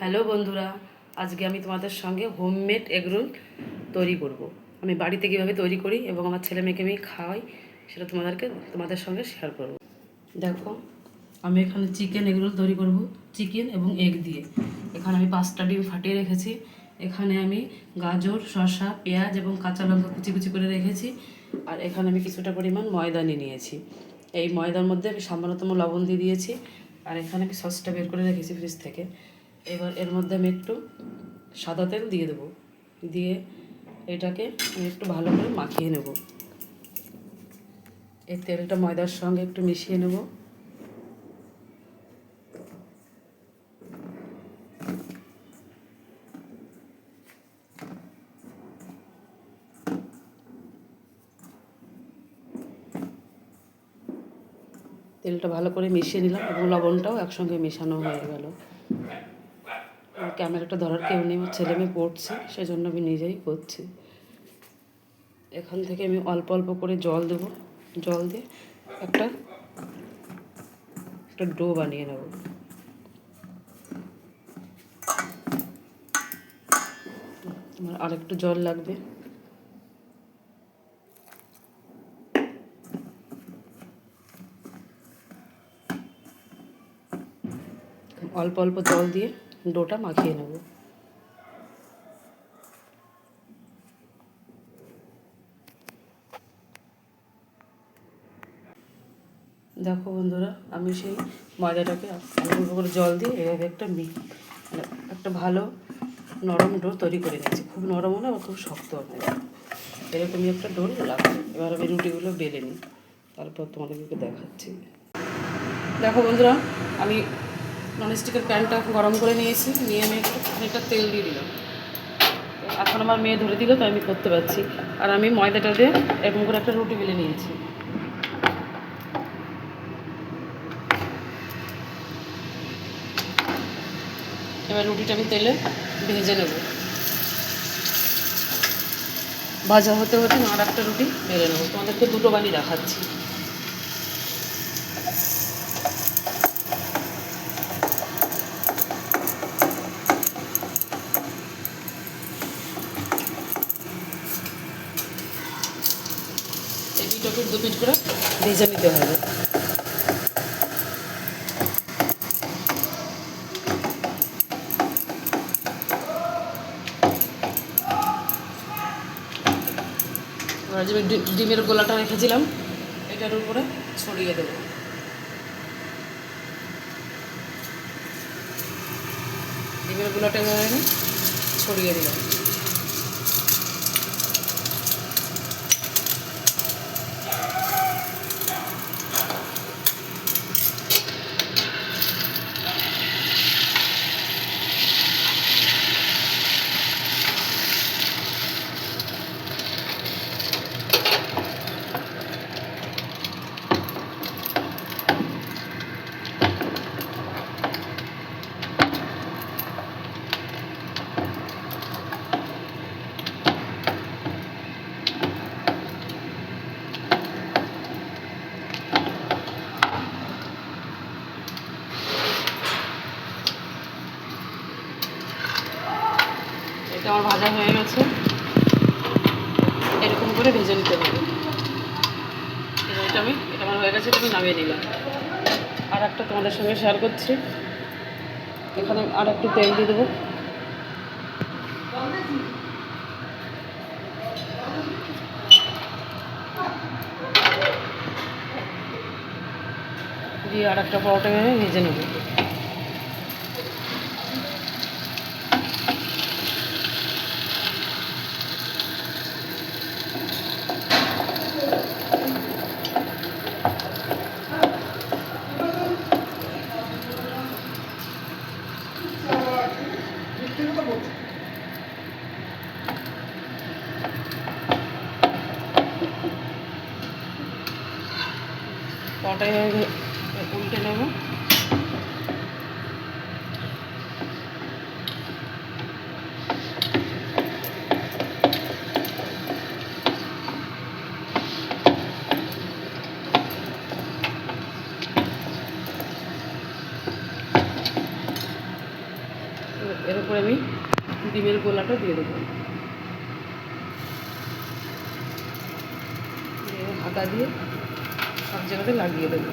Hello বন্ধুরা, আজকে আমি তোমাদের সঙ্গে হোমমেড এগরোল তৈরি করব। আমি বাড়িতে কীভাবে তৈরি করি এবং আমার ছেলে মেয়েকে আমি খাওয়াই, সেটা তোমাদেরকে, তোমাদের সঙ্গে শেয়ার করব। দেখো, আমি এখানে চিকেন এগরোল তৈরি করব চিকেন এবং এগ দিয়ে। এখানে আমি পাঁচটা ডিম ফাটিয়ে রেখেছি। এখানে আমি গাজর, শসা, পেঁয়াজ এবং কাঁচা লঙ্কা কুচি কুচি করে রেখেছি। আর এখানে আমি কিছুটা পরিমাণ ময়দা নিয়ে নিয়েছি। এই ময়দার মধ্যে আমি সামান্যতম লবণ দিয়ে দিয়েছি। আর এখানে আমি সসটা বের করে রেখেছি ফ্রিজ থেকে। এবার এর মধ্যে আমি একটু সাদা তেল দিয়ে দেবো। দিয়ে এটাকে আমি একটু ভালো করে মাখিয়ে নেব। এই তেলটা ময়দার সঙ্গে একটু মিশিয়ে নেব। তেলটা ভালো করে মিশিয়ে নিলাম এবং লবণটাও একসঙ্গে মেশানো হয়ে গেল। ক্যামেরাটা ধরার কেউ নেই আমার ছেলে মেয়ে পড়ছে, সেজন্য আমি নিজেই করছি এখান থেকে আমি অল্প অল্প করে জল দেব, জল দিয়ে একটা একটা ডো বানিয়ে নেব। আমার আরেকটু জল লাগবে। অল্প অল্প জল দিয়ে ডোটা মাখিয়ে নেব। দেখো বন্ধুরা, আমি সেই ময়দাটাকে অল্প করে জল দিয়ে এভাবে একটা মি মানে একটা ভালো নরম ডো তৈরি করে নিয়েছি। খুব নরম হলে বা খুব শক্ত হবে। এরকমই একটা ডোর লাগবে এবার আমি রুটিগুলো বেলে নিই। তারপর তোমাদেরকে দেখাচ্ছি। দেখো বন্ধুরা, আমি ননস্টিকের প্যানটা গরম করে নিয়েছি, নিয়ে আমি একটু খানিকটা তেল দিয়ে দিলাম। এখন আমার মেয়ে ধরে দিল তাই আমি করতে পারছি। আর আমি ময়দাটা দিয়ে এরকম করে একটা রুটি বেলে নিয়েছি। এবার রুটিটা আমি তেলে ভেজে নেব। ভাজা হতে হতে আর একটা রুটি বেলে নেব। তোমাদেরকে দুটো বানিয়ে দেখাচ্ছি। এই দু পিট করে ভেজে নিতে হবে। যে ডিমের গোলাটা রেখেছিলাম, এটার উপরে ছড়িয়ে দেবো। ডিমের গোলাটা ছড়িয়ে দিলাম এটা আমার ভাজা হয়ে গেছে। এরকম করে ভেজে নিতে হবে। আমি এটা আমার হয়ে গেছে তুমি নামিয়ে নিলাম। আর একটা তোমাদের সঙ্গে শেয়ার করছি। এখানে আর একটু তেল দিয়ে দেবো। দিয়ে আর একটা পরোটা ভেজে নেব। পরোটা এভাবে উল্টে নেব। এর উপরে আমি ডিমের গোলাটা দিয়ে দেবো। আটা দিয়ে সব জায়গাতে লাগিয়ে দেবো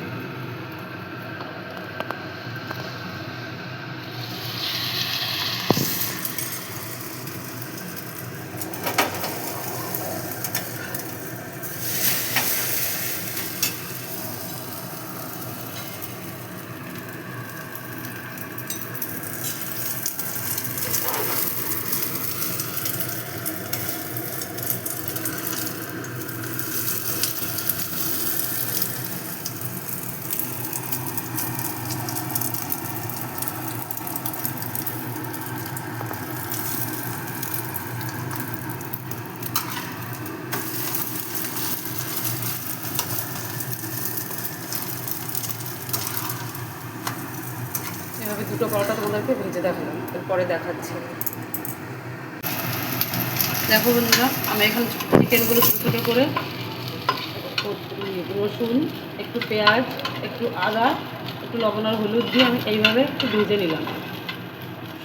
এভাবে তোমাদেরকে ভেজে দেখালাম, এরপরে দেখাচ্ছি। দেখো বন্ধুরা, আমি এখন চিকেনগুলো ছোটো ছোটো করে রসুন, একটু পেঁয়াজ, একটু আদা, একটু লবণ আর হলুদ দিয়ে আমি এইভাবে একটু ভেজে নিলাম।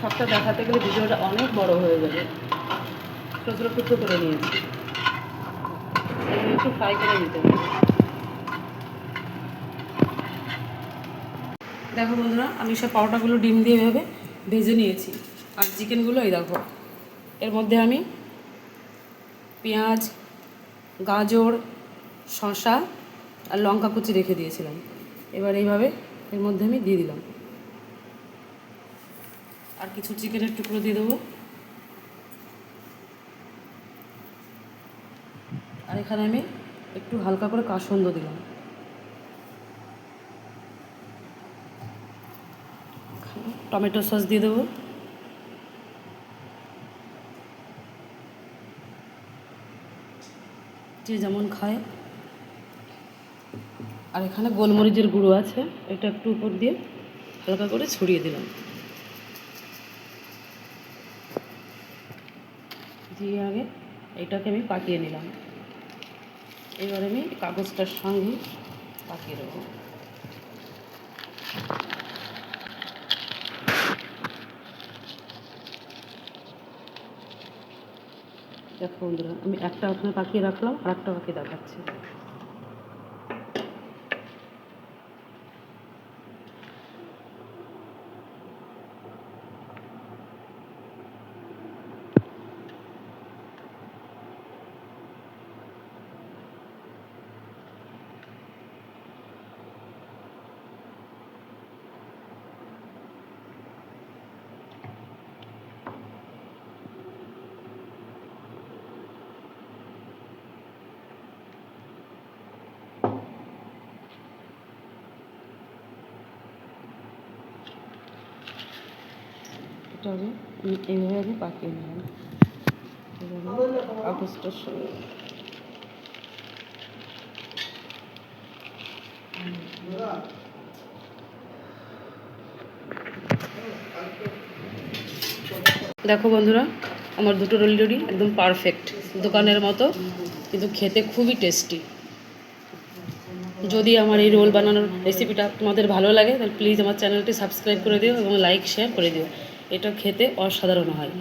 সবটা দেখাতে গেলে ভিডিওটা অনেক বড় হয়ে যাবে। ছোটো ছোটো টুকরো করে নিয়েছি। একটু ফ্রাই করে নিতে হবে। দেখো বন্ধুরা, আমি সব পাউডারগুলো ডিম দিয়ে এভাবে ভেজে নিয়েছি। আর চিকেনগুলো এই দেখো, এর মধ্যে আমি পেঁয়াজ, গাজর, শসা আর লঙ্কা কুচি রেখে দিয়েছিলাম। এবার এইভাবে এর মধ্যে আমি দিয়ে দিলাম। আর কিছু চিকেনের টুকরো দিয়ে দেবো। আর এখানে আমি একটু হালকা করে কাসন্দ দিলাম। টমেটো সস দিয়ে দেবো। যে যেমন খায়। আর এখানে গোলমরিচের গুঁড়ো আছে, এটা একটু উপর দিয়ে হালকা করে ছড়িয়ে দিলাম। দিয়ে আগে এটাকে আমি পাকিয়ে নিলাম। এবার আমি কাগজটার সঙ্গে পাকিয়ে দেবো। দেখো বন্ধুরা আমি একটা ওখানে পাখি রাখলাম আর একটা পাখি দেখাচ্ছি। আমি এইভাবে আমি পাকিয়ে নিলাম। কাগজটার সঙ্গে দেখো বন্ধুরা, আমার দুটো রোল রেডি একদম পারফেক্ট দোকানের মতো, কিন্তু খেতে খুবই টেস্টি যদি আমার এই রোল বানানোর রেসিপিটা তোমাদের ভালো লাগে, তাহলে প্লিজ আমার চ্যানেলটি সাবস্ক্রাইব করে দিও এবং লাইক শেয়ার করে দিও। এটা খেতে অসাধারণ হয়।